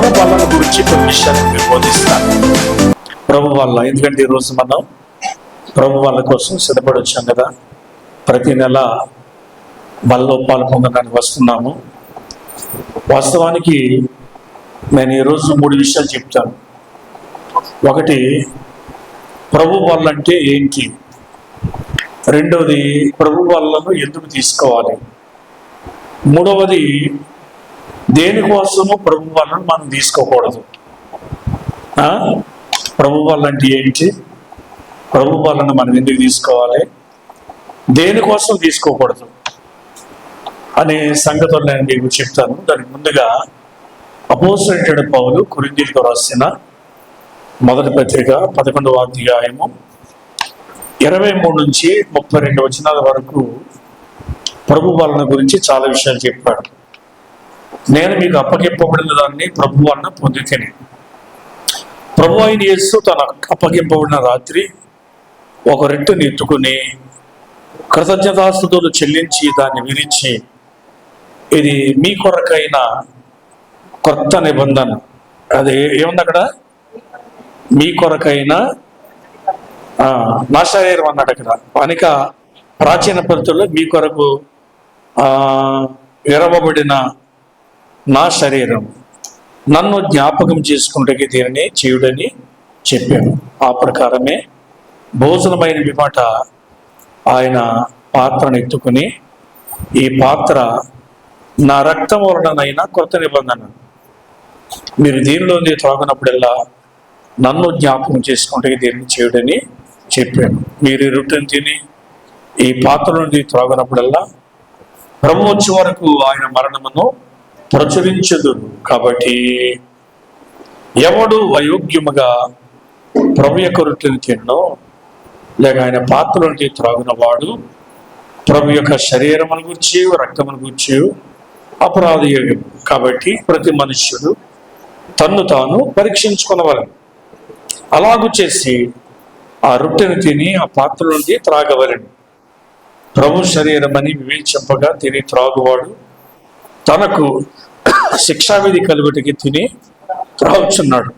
ప్రభు వలన గురించి కొన్ని విషయాలు మీరు బోధిస్తాను ప్రభు వల్ల ఎందుకంటే ఈరోజు మనం ప్రభు వాళ్ళ కోసం సిద్ధపడి వచ్చాం కదా. ప్రతి నెల వాళ్ళలో పాల్పొందడానికి వస్తున్నాము. వాస్తవానికి నేను ఈరోజు మూడు విషయాలు చెప్తాను. ఒకటి ప్రభు వల్ల అంటే ఏంటి? రెండవది ప్రభు వాళ్ళను ఎందుకు తీసుకోవాలి? మూడవది దేనికోసము ప్రభు వలన మనం తీసుకోకూడదు? ప్రభు వాళ్ళ అంటే ఏంటి? ప్రభు వలన మనం ఎందుకు తీసుకోవాలి? దేనికోసం తీసుకోకూడదు? అనే సంగతులు నేను మీకు చెప్తాను. దానికి ముందుగా అపోసరేటెడ్ పౌలు కురిందీలకు రాసిన మొదటి పత్రిక పదకొండవ అధ్యాయము ఇరవై మూడు నుంచి ముప్పై రెండు వచనాల వరకు ప్రభు వలన గురించి చాలా విషయాలు చెప్పాడు. నేను మీకు అప్పగింపబడిన దాన్ని ప్రభు అన్న పొందితేనే ప్రభు అయిన యేసు తన అప్పగింపబడిన రాత్రి ఒక రెట్టుని ఎత్తుకుని కృతజ్ఞతాస్తుతులు చెల్లించి దాన్ని విరిచి ఇది మీ కొరకైన కొత్త నిబంధన. అది ఏముంది అక్కడ? మీ కొరకైన నా శరీరం అన్నాడు అక్కడ. అనేక ప్రాచీన పద్ధతుల్లో మీ కొరకు ఎరవబడిన విరవబడిన నా శరీరం నన్ను జ్ఞాపకం చేసుకుంటే దీనిని చేయుడని చెప్పాను. ఆ ప్రకారమే భోజనమైన విమాట ఆయన పాత్రను ఎత్తుకుని ఈ పాత్ర నా రక్తం వలననైనా కొత్త నిబంధన. మీరు దీనిలోని త్రాగినప్పుడల్లా నన్ను జ్ఞాపకం చేసుకుంటే దీన్ని చేయుడని చెప్పాను. మీరు రొట్టెను తిని ఈ పాత్ర నుండి త్రాగినప్పుడల్లా బ్రహ్మోత్సవ వరకు ఆయన మరణమును ప్రచురించదు కాబట్టి ఎవడు అయోగ్యముగా ప్రభు యొక్క రొట్టెను తిన్నో లేక ఆయన పాత్రలోకి త్రాగునవాడు ప్రభు యొక్క శరీరమును గురించి రక్తమును గురించి అపరాధ కాబట్టి ప్రతి మనుష్యుడు తన్ను తాను పరీక్షించుకొనవలను. అలాగు చేసి ఆ రొట్టెను తిని ఆ పాత్రలోకి త్రాగవలను. ప్రభు శరీరమని వివేచింపగా తిని త్రాగువాడు తనకు శిక్షావిధి కలుగుటికి తిని త్రాగుచున్నాడు.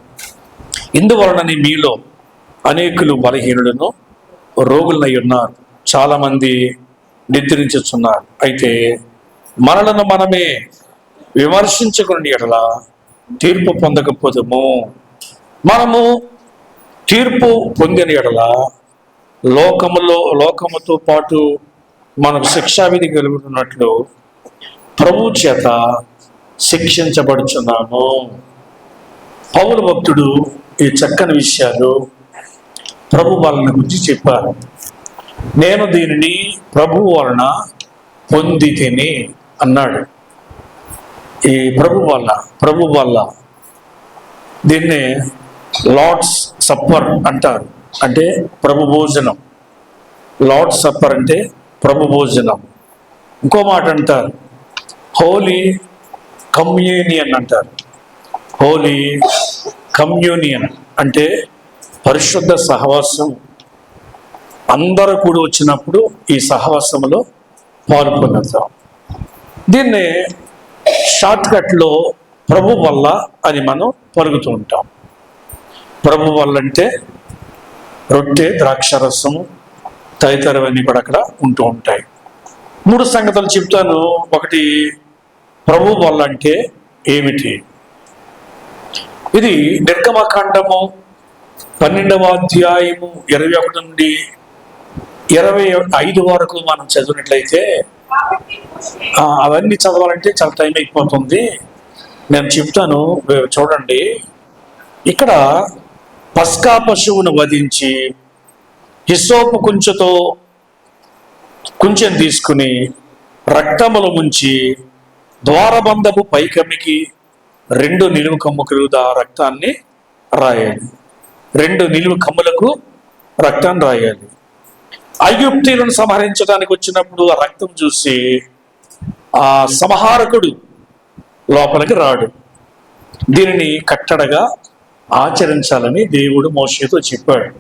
ఇందువలనని మీలో అనేకులు బలహీనులను రోగులనై ఉన్నారు. చాలామంది నిద్రించుచున్నారు. అయితే మనలను మనమే విమర్శించుకుని ఎడల తీర్పు పొందకపోదము. మనము తీర్పు పొందిన ఎడల లోకములో లోకముతో పాటు మనకు శిక్షావిధి కలుగుతున్నట్లు ప్రభు చేత శిక్షించబడుచున్నాము. పౌర భక్తుడు ఈ చక్కని విషయాలు ప్రభు వలన గురించి చెప్పారు. నేను దీనిని ప్రభు వలన పొంది తిని అన్నాడు. ఈ ప్రభు వల్ల ప్రభు వల్ల దీన్నే లార్డ్స్ సప్పర్ అంటారు. అంటే ప్రభు భోజనం. లార్డ్ సప్పర్ అంటే ప్రభు భోజనం. ఇంకో మాట అంటారు. హోలీ కమ్యూనియన్ అంటారు. హోలీ కమ్యూనియన్ అంటే పరిశుద్ధ సహవాసం. అందరూ కూడా వచ్చినప్పుడు ఈ సహవాసంలో పాల్గొనతాం. దీన్ని షార్ట్కట్లో ప్రభు వల్ల అని మనం పలుకుతూ ఉంటాం. ప్రభు వల్ల అంటే రొట్టె ద్రాక్షరసం తదితరవన్నీ కూడా అక్కడ ఉంటూ ఉంటాయి. మూడు సంగతులు చెప్తాను. ఒకటి ప్రభు వల్ల అంటే ఏమిటి? ఇది నిర్గమకాండము పన్నెండవ అధ్యాయము ఇరవై ఒకటి నుండి ఇరవై ఐదు వరకు మనం చదివినట్లయితే అవన్నీ చదవాలంటే చాలా టైం అయిపోతుంది. నేను చెప్తాను చూడండి. ఇక్కడ పస్కా పశువును వధించి హిసోపు కుంచెతో కుంచెం తీసుకుని రక్తములు ముంచి ద్వారబంధపు పైకమ్మికి రెండు నిలువు కమ్ముకులు ఆ రక్తాన్ని రాయాలి. రెండు నిలువు కమ్ములకు రక్తాన్ని రాయాలి. అయుక్తులను సంహరించడానికి వచ్చినప్పుడు ఆ రక్తం చూసి ఆ సంహారకుడు లోపలికి రాడు. దీనిని కట్టడగా ఆచరించాలని దేవుడు మోషేతో చెప్పాడు.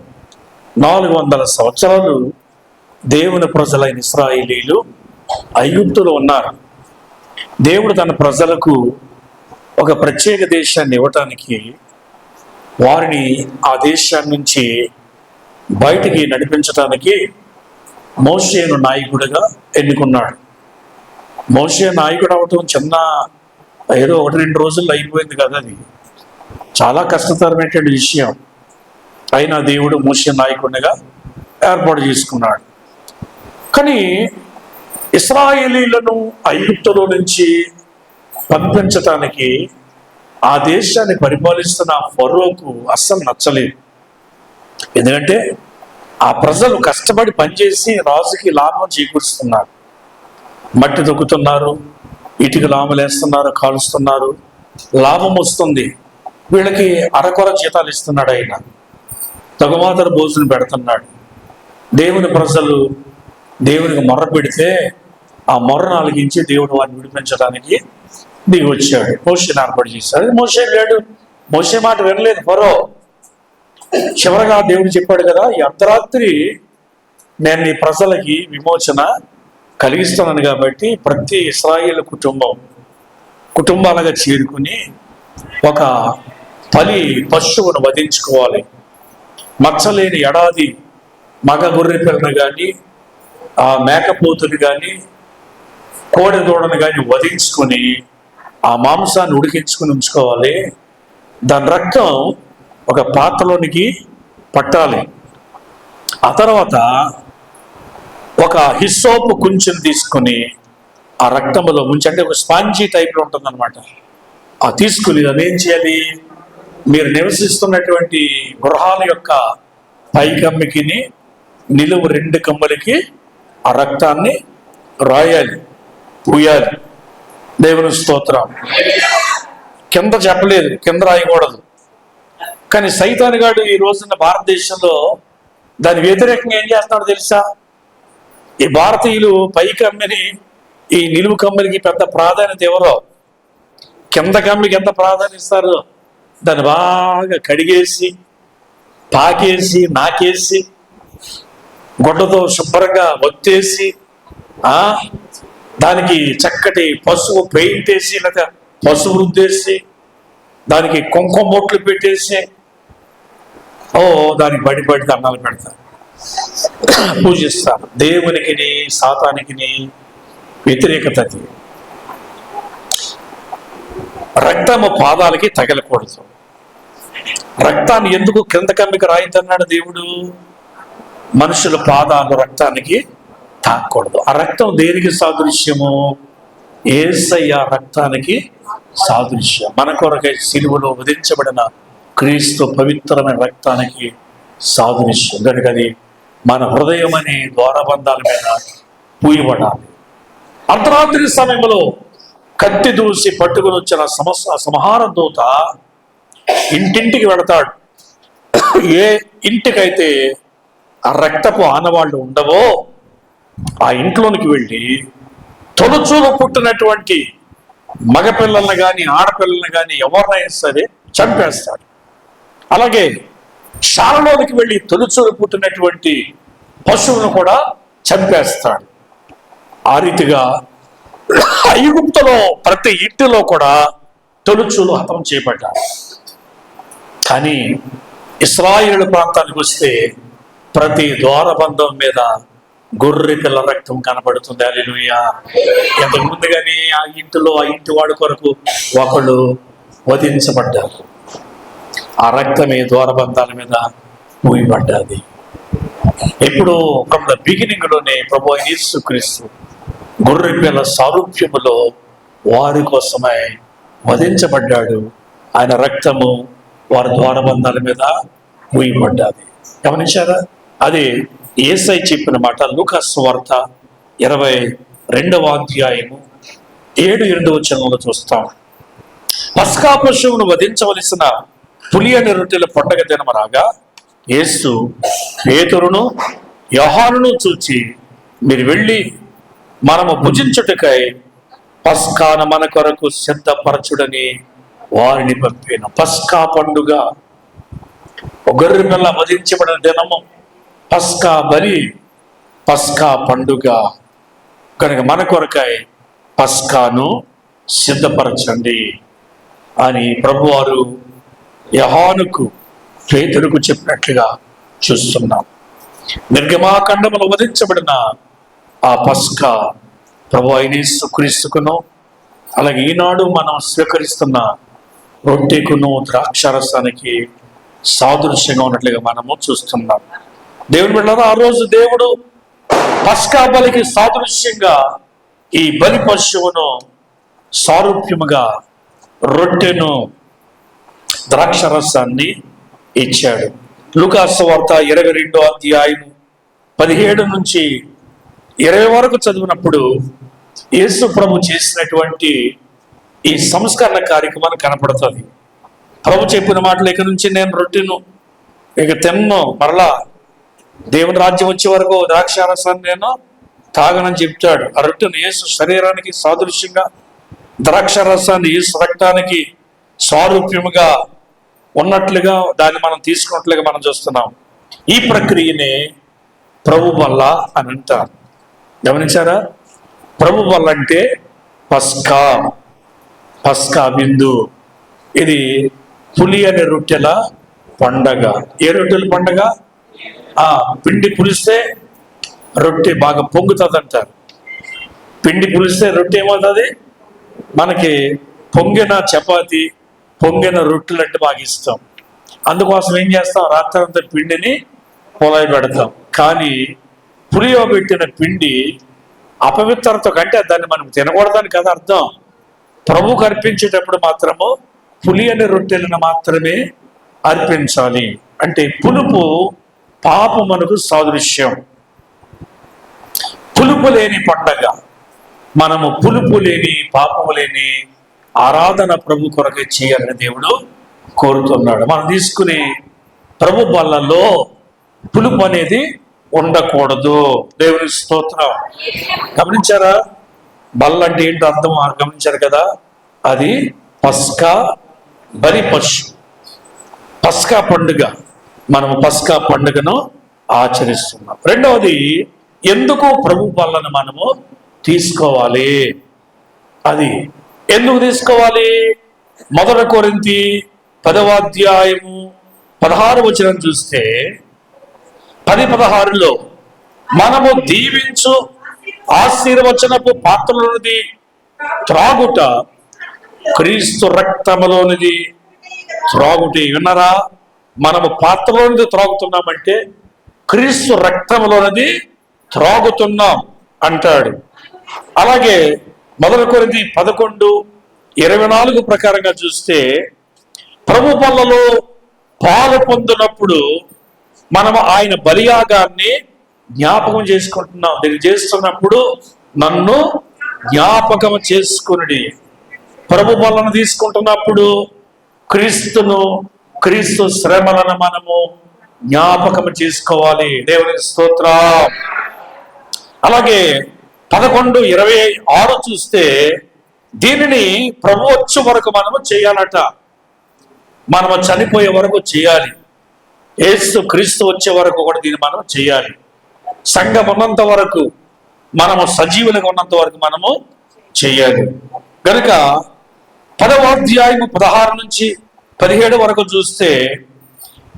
నాలుగు వందల సంవత్సరాలు దేవుని ప్రజలైన ఇస్రాయిలీలు అయుప్తులు ఉన్నారు. దేవుడు తన ప్రజలకు ఒక ప్రత్యేక దేశాన్ని ఇవ్వటానికి వారిని ఆ దేశాన్ని నుంచి బయటికి నడిపించటానికి మోషేను నాయకుడిగా ఎన్నుకున్నాడు. మోషే నాయకుడు అవటం చిన్న ఏదో ఒకటి రెండు రోజుల్లో అయిపోయింది కదా అది. చాలా కష్టతరమైనటువంటి విషయం. అయినా దేవుడు మోషే నాయకుడిగా ఏర్పాటు చేసుకున్నాడు. కానీ ఇస్రాయేలీలను ఐగుప్తులో నుంచి పంపించటానికి ఆ దేశాన్ని పరిపాలిస్తున్న ఫరోకు అస్సలు నచ్చలేదు. ఎందుకంటే ఆ ప్రజలు కష్టపడి పనిచేసి రాజుకి లాభం చేకూరుస్తున్నారు. మట్టి దొక్కుతున్నారు ఇటుకు లాభలేస్తున్నారు కాలుస్తున్నారు. లాభం వస్తుంది. వీళ్ళకి అరకొర జీతాలు ఇస్తున్నాడు ఆయన. తగుమాతర భోజనం పెడుతున్నాడు. దేవుని ప్రజలు దేవునికి మొర్ర పెడితే ఆ మొర్ర ఆలకించి దేవుడు వారిని విడిపించడానికి దిగి వచ్చాడు. మోషేని ఏర్పాటు చేశాడు. మోసే లేడు. మోసే మాట వినలేదు ఫరో. చివరగా దేవుడు చెప్పాడు కదా ఈ అర్ధరాత్రి నేను నీ ప్రజలకి విమోచన కలిగిస్తున్నాను కాబట్టి ప్రతి ఇస్రాయేల్ కుటుంబం కుటుంబాలుగా చేరుకుని ఒక తలి పశువును వధించుకోవాలి. మచ్చలేని ఎడాది మగ గొర్రె పిల్లను కానీ ఆ మేకపోతుని కానీ కోడి దూడను కానీ వధించుకొని ఆ మాంసాన్ని ఉడికించుకుని ఉంచుకోవాలి. దాని రక్తం ఒక పాత్రలోనికి పట్టాలి. ఆ తర్వాత ఒక హిస్సోపు కుంచెం తీసుకొని ఆ రక్తంలో ముంచి అంటే ఒక స్పాంజీ టైప్లో ఉంటుందన్నమాట. ఆ తీసుకుని అదేం చేయాలి? మీరు నివసిస్తున్నటువంటి గృహాల యొక్క పై కమ్మికిని నిలువు రెండు కమ్మలకి ఆ రక్తాన్ని రాయాలి. పూయాలి దేవుని స్తోత్రం. కింద చెప్పలేదు కింద రాయకూడదు. కానీ సైతాన్ గాడు ఈ రోజున భారతదేశంలో దాని వ్యతిరేకంగా ఏం చేస్తున్నాడో తెలుసా? ఈ భారతీయులు పై కమ్మిని ఈ నిలువు కమ్మికి పెద్ద ప్రాధాన్యత ఎవరో? కింద కమ్మికి ఎంత ప్రాధాన్యత ఇస్తారు? దాన్ని బాగా కడిగేసి పాకేసి నాకేసి గుడ్డతో శుభ్రంగా ఒత్తేసి దానికి చక్కటి పశువు పెయింట్ వేసి లేదా పశువు రుద్దేసి దానికి కుంకుమ బొట్లు పెట్టేసి ఓ దానికి బడి బడి దండాలు పెడతారు. పూజిస్తారు. దేవునికి సాతానికి వ్యతిరేకత రక్తము పాదాలకి తగలకూడదు. రక్తాన్ని ఎందుకు క్రింద కమ్మికి రాయిద్దన్నాడు దేవుడు? మనుషుల పాదాలు రక్తానికి తాకూడదు. ఆ రక్తం దేనికి సాదృశ్యము? ఏసయ్య రక్తానికి సాదృశ్యం. మన కొరకై సిలువలో వధించబడిన క్రీస్తు పవిత్రమైన రక్తానికి సాదృశ్యం. కనుక అది మన హృదయం అనే ద్వారబంధాల మీద పూయబడాలి. అర్ధరాత్రి సమయంలో కత్తి దూసి పట్టుకుని వచ్చిన సమస్య సంహార దూత ఇంటింటికి వెళతాడు. ఏ ఇంటికైతే ఆ రక్తపు ఆనవాళ్ళు ఉండవో ఆ ఇంట్లోనికి వెళ్ళి తొలుచూలు పుట్టినటువంటి మగపిల్లల్ని కానీ ఆడపిల్లల్ని కానీ ఎవరినైనా సరే చంపేస్తాడు అలాగే శాలలోనికి వెళ్ళి తొలుచూలు పుట్టినటువంటి పశువును కూడా చంపేస్తాడు ఆ రీతిగా ఐగుప్తులో ప్రతి ఇంటిలో కూడా తొలుచూలు హతం చేపట్టారు. కానీ ఇస్రాయిల్ ప్రాంతానికి వస్తే ప్రతి ద్వారబంధం మీద గొర్రె పిల్ల రక్తం కనబడుతుంది అలెలుయ ఎంతకు ముందుగానే ఆ ఇంటిలో ఆ ఇంటి వాడి కొరకు ఒకళ్ళు వధించబడ్డారు. ఆ రక్తమే ద్వారబంధాల మీద మూయబడ్డది. ఎప్పుడు ఫ్రమ్ ద బిగినింగ్లోనే ప్రభు యేసు క్రీస్తు గొర్రె పిల్ల సారూప్యములో వారి కోసమై వధించబడ్డాడు. ఆయన రక్తము వారి ద్వారబంధాల మీద మూయబడ్డది. గమనించారా? అది ఏసై చెప్పిన మాట లూకస్ వార్త ఇరవై రెండవ అధ్యాయము ఏడు ఎనిమిదవ వచనంలో చూస్తాం. పస్కా పశువును వధించవలసిన పులియని రొట్టెల పండగ దినం రాగా యేసు పేతురును యహానును చూచి మీరు వెళ్ళి మనము భుజించుటకై పస్కాన మన కొరకు సిద్ధపరచుడని వారిని పంపిన. పస్కా పండుగ ఒక గొర్రె పిల్ల వధించబడిన దినము. పస్కా బలి పస్కా పండుగ. కనుక మన కొరకై పస్కాను సిద్ధపరచండి అని ప్రభువారు యహానుకు పేతురుకు చెప్పినట్లుగా చూస్తున్నాం. నిర్గమాఖండములు వధించబడిన ఆ పస్కా ప్రభు అయిన క్రీస్తుకును అలాగే ఈనాడు మనం స్వీకరిస్తున్న రొట్టెకును ద్రాక్షారసానికి సాదృశ్యంగా ఉన్నట్లుగా మనము చూస్తున్నాం. దేవుని బిడ్డలారా ఆ రోజు దేవుడు పస్కా బలికి సాదృశ్యంగా ఈ బలి పశువును సారూప్యముగా రొట్టెను ద్రాక్షరసాన్ని ఇచ్చాడు. లుకాస్ వార్త ఇరవై రెండో అధ్యాయం పదిహేడు నుంచి ఇరవై వరకు చదివినప్పుడు యేసు ప్రభు చేసినటువంటి ఈ సంస్కరణ కార్యక్రమాన్ని కనపడుతుంది. ప్రభు చెప్పిన మాటలు ఇక నుంచి నేను రొట్టెను ఇక తిన్ను మరలా దేవుని రాజ్యం వచ్చే వరకు ద్రాక్షారసాన్ని నేను తాగనని చెప్తాడు. ఆ రొట్టెను యేసు శరీరానికి సాదృశ్యంగా ద్రాక్షారసాన్ని యేసు రక్తానికి స్వారూప్యముగా ఉన్నట్లుగా దాన్ని మనం తీసుకున్నట్లుగా మనం చూస్తున్నాం. ఈ ప్రక్రియనే ప్రభు వల్ల అని అంటారు. గమనించారా? ప్రభు వల్ల అంటే పస్కా పస్కా బిందు. ఇది పులి అనే రొట్టెల పండగ. ఏ రొట్టెల పండగ? ఆ పిండి పులిస్తే రొట్టె బాగా పొంగుతుంది అంటారు పిండి పులిస్తే రొట్టె ఏమవుతుంది? మనకి పొంగిన చపాతి పొంగిన రొట్టెలు అంటే బాగా ఇష్టం. అందుకోసం ఏం చేస్తాం? రాత్రంతా పిండిని పొలాయి పెడతాం. కానీ పులియో పెట్టిన పిండి అపవిత్రత కంటే దాన్ని మనం తినకూడదని కదా అర్థం. ప్రభుకు అర్పించేటప్పుడు మాత్రము పులి అనే రొట్టెలను మాత్రమే అర్పించాలి. అంటే పులుపు పాప మనకు సాదృశ్యం. పులుపు లేని పండగ. మనము పులుపు లేని పాపము లేని ఆరాధన ప్రభు కొరకే చేయాలని దేవుడు కోరుతున్నాడు. మనం తీసుకునే ప్రభు బల్లలో పులుపు అనేది ఉండకూడదు. దేవుని స్తోత్రం. గమనించారా? బల్ల అంటే ఏంటో అర్థం గమనించారు కదా? అది పస్కా బలి పశు. పస్కా పండుగ. మనము పస్కా పండుగను ఆచరిస్తున్నాం. రెండవది ఎందుకు ప్రభు పాలన మనము తీసుకోవాలి? అది ఎందుకు తీసుకోవాలి? మొదట కోరింతి పదవాధ్యాయము పదహారు వచనం చూస్తే పది పదహారులో మనము దీవించు ఆశీర్వచనపు పాత్రలోనిది త్రాగుట క్రీస్తు రక్తములోనిది త్రాగుటి. విన్నరా? మనము పాత్రలోనిది త్రాగుతున్నామంటే క్రీస్తు రక్తంలోనిది త్రాగుతున్నాం అంటాడు. అలాగే మొదటి కొరింది పదకొండు ఇరవై నాలుగు ప్రకారంగా చూస్తే ప్రభు పనులలో పాలు పొందినప్పుడు మనము ఆయన బలియాగాన్ని జ్ఞాపకం చేసుకుంటున్నాం. దీన్ని చేస్తున్నప్పుడు నన్ను జ్ఞాపకం చేసుకుని ప్రభు బలను తీసుకుంటున్నప్పుడు క్రీస్తును క్రీస్తు శ్రమలను మనము జ్ఞాపకం చేసుకోవాలి. దేవుని స్తోత్ర. అలాగే పదకొండు ఇరవై ఆరు చూస్తే దీనిని ప్రభు వచ్చే వరకు మనము చేయాలట. మనము చనిపోయే వరకు చేయాలి. ఏసు క్రీస్తు వచ్చే వరకు కూడా దీన్ని మనం చేయాలి. సంఘం ఉన్నంత వరకు మనము సజీవులుగా ఉన్నంత వరకు మనము చేయాలి. కనుక పదవ అధ్యాయము పదహారు నుంచి పదిహేడు వరకు చూస్తే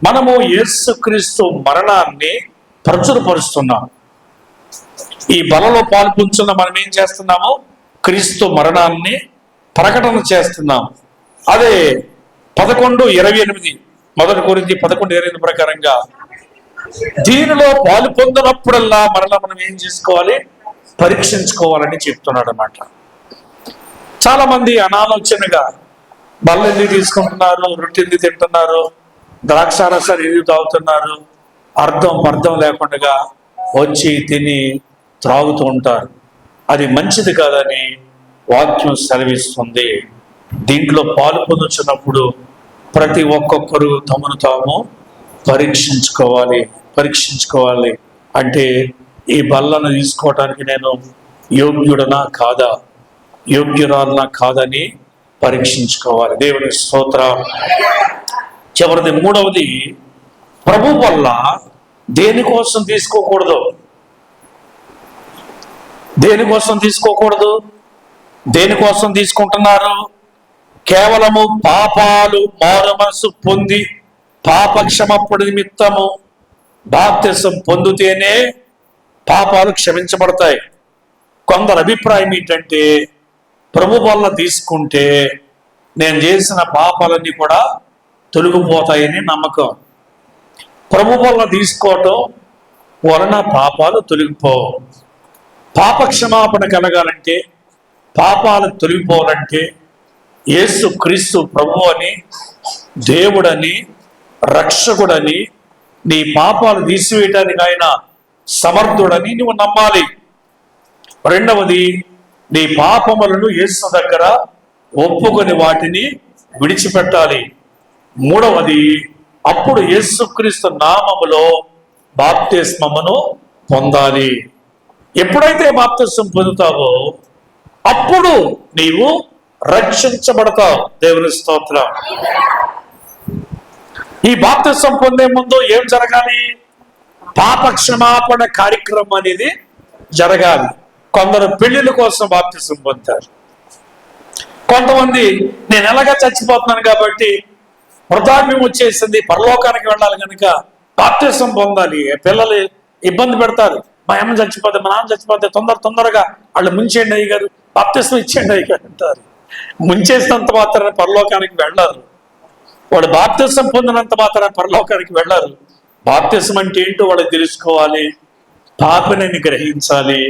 మనము యేసుక్రీస్తు మరణాన్ని ప్రచురపరుస్తున్నాం. ఈ బలలో పాల్పంచున్న మనం ఏం చేస్తున్నాము? క్రీస్తు మరణాన్ని ప్రకటన చేస్తున్నాం. అదే పదకొండు ఇరవై ఎనిమిది మొదటి గురించి పదకొండు ఇరవై ఎనిమిది ప్రకారంగా దీనిలో పాలు పొందినప్పుడల్లా మరలా మనం ఏం చేసుకోవాలి? పరీక్షించుకోవాలని చెప్తున్నాడు అనమాట చాలా మంది అనాలోచనగా బల్ల ఎందుకు తీసుకుంటున్నారు? రొట్టె ఎందుకు తింటున్నారు? ద్రాక్షారసాలు ఎందుకు తాగుతున్నారు? అర్థం అర్థం లేకుండా వచ్చి తిని త్రాగుతూ ఉంటారు. అది మంచిది కాదని వాక్యం సెలవిస్తుంది. దీంట్లో పాలు పొందుచున్నప్పుడు ప్రతి ఒక్కొక్కరు తమను తాము పరీక్షించుకోవాలి పరీక్షించుకోవాలి. అంటే ఈ బల్లను తీసుకోవటానికి నేను యోగ్యుడనా కాదా? యోగ్యురాలనా కాదని పరీక్షించుకోవాలి. దేవుని స్తోత్ర. చివరిది మూడవది ప్రభు వల్ల దేనికోసం తీసుకోకూడదు? దేనికోసం తీసుకోకూడదు? దేనికోసం తీసుకుంటున్నారు? కేవలము పాపాలు మారు మనసు పొంది పాపక్షమప్పుడు నిమిత్తము బాప్తిసం పొందితేనే పాపాలు క్షమించబడతాయి. కొందరు అభిప్రాయం ఏంటంటే ప్రభు వల్ల తీసుకుంటే నేను చేసిన పాపాలన్నీ కూడా తొలగిపోతాయని నమ్మకం. ప్రభు వల్ల తీసుకోవటం వలన పాపాలు తొలగిపోవు. పాప క్షమాపణ కలగాలంటే పాపాలు తొలగిపోవాలంటే యేసు క్రీస్తు ప్రభు అని దేవుడని రక్షకుడని నీ పాపాలు తీసివేయటానికి ఆయన సమర్థుడని నువ్వు నమ్మాలి. రెండవది నీ పాపములను యేసు దగ్గర ఒప్పుకొని వాటిని విడిచిపెట్టాలి. మూడవది అప్పుడు యేసుక్రీస్తు నామములో బాప్తిస్మమును పొందాలి. ఎప్పుడైతే బాప్తిస్మం పొందుతావో అప్పుడు నీవు రక్షించబడతావు. దేవుని స్తోత్రం. ఈ బాప్తిస్వం పొందే ముందు ఏం జరగాలి? పాప క్షమాపణ కార్యక్రమం అనేది జరగాలి. కొందరు పెళ్ళిళ్ళ కోసం బాప్తిసం పొందుతారు. కొంతమంది నేను ఎలాగా చచ్చిపోతున్నాను కాబట్టి వృద్ధాప్యం వచ్చేసింది పరలోకానికి వెళ్ళాలి కనుక బాప్తిసం పొందాలి. పిల్లలు ఇబ్బంది పెడతారు. మా అమ్మ చచ్చిపోతే మా నాన్న చచ్చిపోతే తొందర తొందరగా వాళ్ళు ముంచేయండి అయ్య గారు బాప్తిసం ఇచ్చేయండి అయ్య గారు అంటారు. ముంచేసినంత మాత్రాన పరలోకానికి వెళ్ళారు. వాడు బాప్తిసం పొందినంత మాత్రాన పరలోకానికి వెళ్ళారు. బాప్తిసం అంటే ఏంటో వాళ్ళకి తెలుసుకోవాలి. పాపని గ్రహించాలి.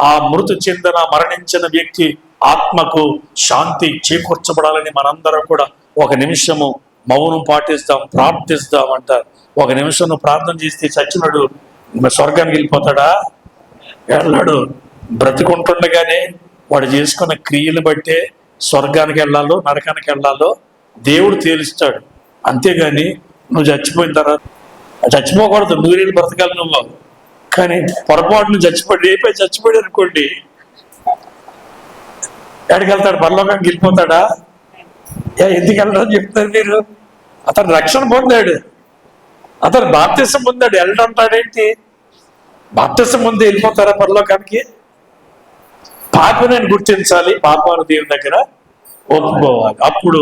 ఆ మృతి చెందిన మరణించిన వ్యక్తి ఆత్మకు శాంతి చేకూర్చబడాలని మనందరం కూడా ఒక నిమిషము మౌనం పాటిస్తాం ప్రార్థిస్తాం అంటారు. ఒక నిమిషం నువ్వు ప్రార్థన చేస్తే చచ్చినడు స్వర్గానికి వెళ్ళిపోతాడా? వెళ్ళాడు. బ్రతికుంటుండగానే వాడు చేసుకున్న క్రియలు బట్టే స్వర్గానికి వెళ్ళాలో నరకానికి వెళ్ళాలో దేవుడు తేలుస్తాడు. అంతేగాని నువ్వు చచ్చిపోయిన తర్వాత చచ్చిపోకూడదు. నూరేళ్ళు బ్రతకాలి నువ్వు? కానీ పొరపాటును చచ్చిపోయి రేపే చచ్చిపోయాడు అనుకోండి. ఎక్కడికి వెళ్తాడు? పరలోకానికి వెళ్ళిపోతాడా? ఏ ఎందుకు వెళ్ళడం చెప్తారు మీరు? అతను రక్షణ పొందాడు. అతను బాప్తిసం పొందాడు. వెళ్ళడంటాడేంటి బాప్తిసం ముందు వెళ్ళిపోతారా పరలోకానికి? పాపని గుర్తించాలి. పాపాను దేవుని దగ్గర ఒప్పుకోవాలి. అప్పుడు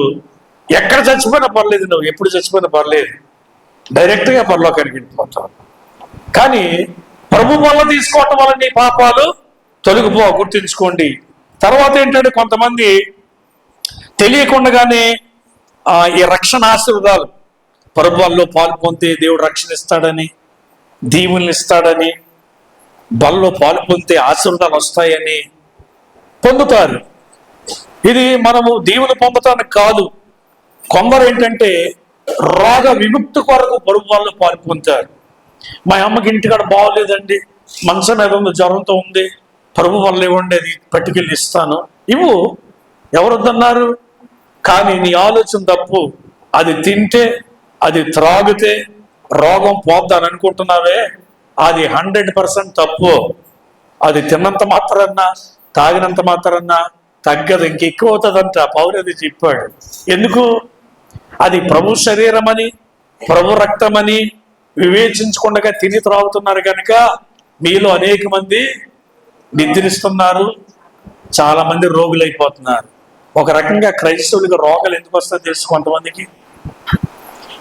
ఎక్కడ చచ్చిపోయినా పర్లేదు నువ్వు. ఎప్పుడు చచ్చిపోయినా పర్లేదు. డైరెక్ట్గా పరలోకానికి వెళ్ళిపోతావు. కానీ ప్రభు వల్ల తీసుకోవటం వల్ల నీ పాపాలు తొలగిపో గుర్తుంచుకోండి. తర్వాత ఏంటంటే కొంతమంది తెలియకుండానే ఈ రక్షణ ఆశీర్వాదాలు. పరువాల్లో పాలు పొందితే దేవుడు రక్షణ ఇస్తాడని దీవుల్ని ఇస్తాడని బల్లో పాలు పొందితే ఆశీర్వాదాలు వస్తాయని పొందుతారు. ఇది మనము దీవులు పొందటానికి కాదు. కొందరు ఏంటంటే రోగ విముక్తి కొరకు బరువు వాళ్ళు పాలు పొందుతారు మా అమ్మకి ఇంటికాడ బాగోలేదండి. మంచం మీద ఉంది జ్వరంతో ఉంది. ప్రభు వల్ల ఇవ్వండి అది పట్టుకెళ్ళి ఇస్తాను. ఇవ్వు. ఎవరొద్దన్నారు? కానీ నీ ఆలోచన తప్పు. అది తింటే అది త్రాగితే రోగం పోద్దని అనుకుంటున్నావే. అది హండ్రెడ్ పర్సెంట్ తప్పు. అది తిన్నంత మాత్రన్నా తాగినంత మాత్రన్నా తగ్గదు ఇంకెక్కువ అవుతుందంట. పౌరది చెప్పాడు. ఎందుకు? అది ప్రభు శరీరమని ప్రభు రక్తమని వివేచించకుండా తిని త్రాగుతున్నారు కనుక మీలో అనేక మంది నిద్రిస్తున్నారు. చాలా మంది రోగులైపోతున్నారు. ఒక రకంగా క్రైస్తవులకు రోగాలు ఎందుకు వస్తాయో తెలుసు కొంతమందికి?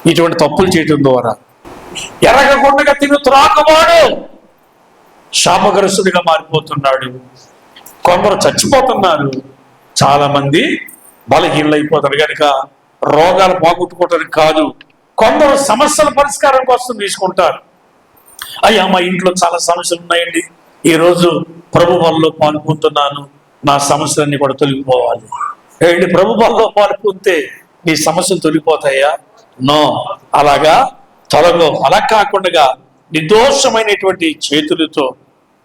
ఇటువంటి తప్పులు చేయటం ద్వారా. ఎరగకుండా తిను త్రాకవాడు శాపగ్రస్తుడిగా మారిపోతున్నాడు. కొందరు చచ్చిపోతున్నారు. చాలా మంది కనుక రోగాలు పోగొట్టుకోవటానికి కాదు. కొందరు సమస్యల పరిష్కారం కోసం తీసుకుంటారు. అయ్యా మా ఇంట్లో చాలా సమస్యలు ఉన్నాయండి. ఈరోజు ప్రభు వల్ల పాల్పొందుతున్నాను నా సమస్యలన్నీ కూడా తొలగిపోవాలి. ఏంటి? ప్రభు వల్ల పాల్పొందితే నీ సమస్యలు తొలగిపోతాయా? నో. అలాగా? తొలగో అలా కాకుండా నిర్దోషమైనటువంటి చేతులతో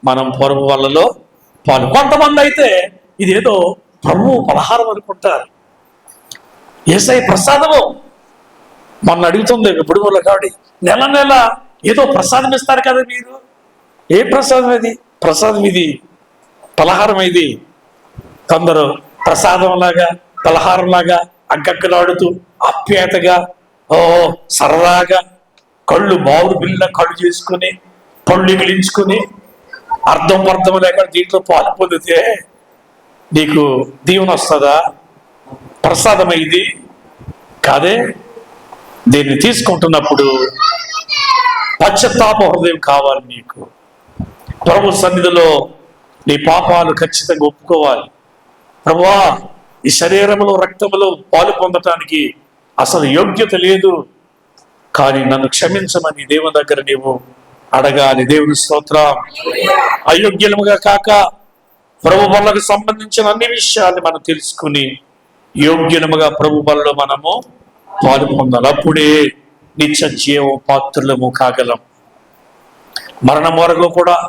మనం ప్రభు వల్లలో పాలు. కొంతమంది అయితే ఇదేదో ప్రభువు పలహారం అనుకుంటారు. ఏసై ప్రసాదము మొన్న అడుగుతుంది ఇప్పుడు కాబట్టి నెల నెల ఏదో ప్రసాదం ఇస్తారు కదా మీరు. ఏ ప్రసాదం ఇది ప్రసాదం ఇది పలహారం ఇది. కొందరు ప్రసాదం లాగా అగ్గక్కలాడుతూ ఆప్యాయతగా ఓ సరదాగా కళ్ళు బావులు బిల్ల కళ్ళు చేసుకుని పళ్ళు మిలించుకుని అర్థం అర్థం లేకుండా దీంట్లో పాలు పొందితే నీకు దీవెన వస్తుందా? ప్రసాదమైంది కాదే? దీన్ని తీసుకుంటున్నప్పుడు పశ్చత్తాప హృదయం కావాలి నీకు. ప్రభు సన్నిధిలో నీ పాపాలు ఖచ్చితంగా ఒప్పుకోవాలి. ప్రభువా ఈ శరీరంలో రక్తములో పాలు పొందటానికి అసలు యోగ్యత లేదు. కానీ నన్ను క్షమించమని దేవుని దగ్గర నీవు అడగాలి. దేవుని స్తోత్రం. అయోగ్యముగా కాక ప్రభు బలకు సంబంధించిన అన్ని విషయాలు మనం తెలుసుకుని యోగ్యముగా ప్రభు బలలో మనము పాలు పొందాలి అప్పుడే నిత్య జీవం పాత్రులము కాగలం మరణం వరకు కూడా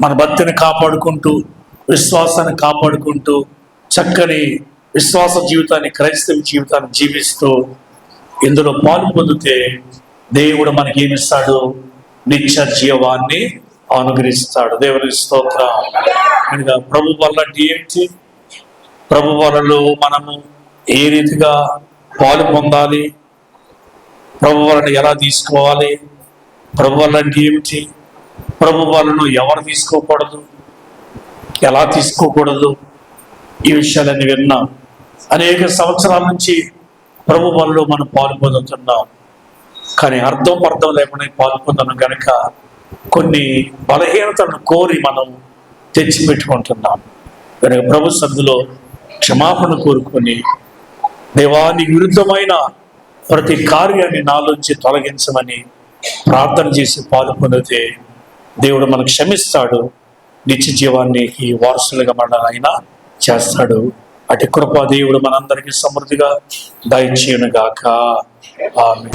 మన భక్తిని కాపాడుకుంటూ విశ్వాసాన్ని కాపాడుకుంటూ చక్కని విశ్వాస జీవితాన్ని క్రైస్తవ జీవితాన్ని జీవిస్తూ ఇందులో పాలు పొందితే దేవుడు మనకి ఏమిస్తాడు నిత్య జీవాన్ని అనుగ్రహిస్తాడు. దేవుని స్తోత్రం. ప్రభు వల్ల అంటే ఏంటి ప్రభు వలలో మనము ఏ రీతిగా పాలు పొందాలి. ప్రభు వలన ఎలా తీసుకోవాలి? ప్రభు వల్ల ఏమిటి ప్రభు వాళ్ళను ఎవరు తీసుకోకూడదు? ఎలా తీసుకోకూడదు? ఈ విషయాలన్నీ విన్నాం. అనేక సంవత్సరాల నుంచి ప్రభు వాళ్ళలో మనం పాలు పొందుతున్నాం. కానీ అర్థం అర్థం లేకుండా పాలు పొందడం కనుక కొన్ని బలహీనతలను కోరి మనం తెచ్చిపెట్టుకుంటున్నాం. కనుక ప్రభు సందులో క్షమాపణ కోరుకొని దేవానికి విరుద్ధమైన ప్రతి కార్యాన్ని నాలోంచి తొలగించమని ప్రార్థన చేసి పాలు పొందితే దేవుడు మనకు క్షమిస్తాడు. నిత్య జీవానికి వారసులుగా మన ఆయన చేస్తాడు. అటు కృపా దేవుడు మనందరికీ సమృద్ధిగా దయచేయను గాక ఆమె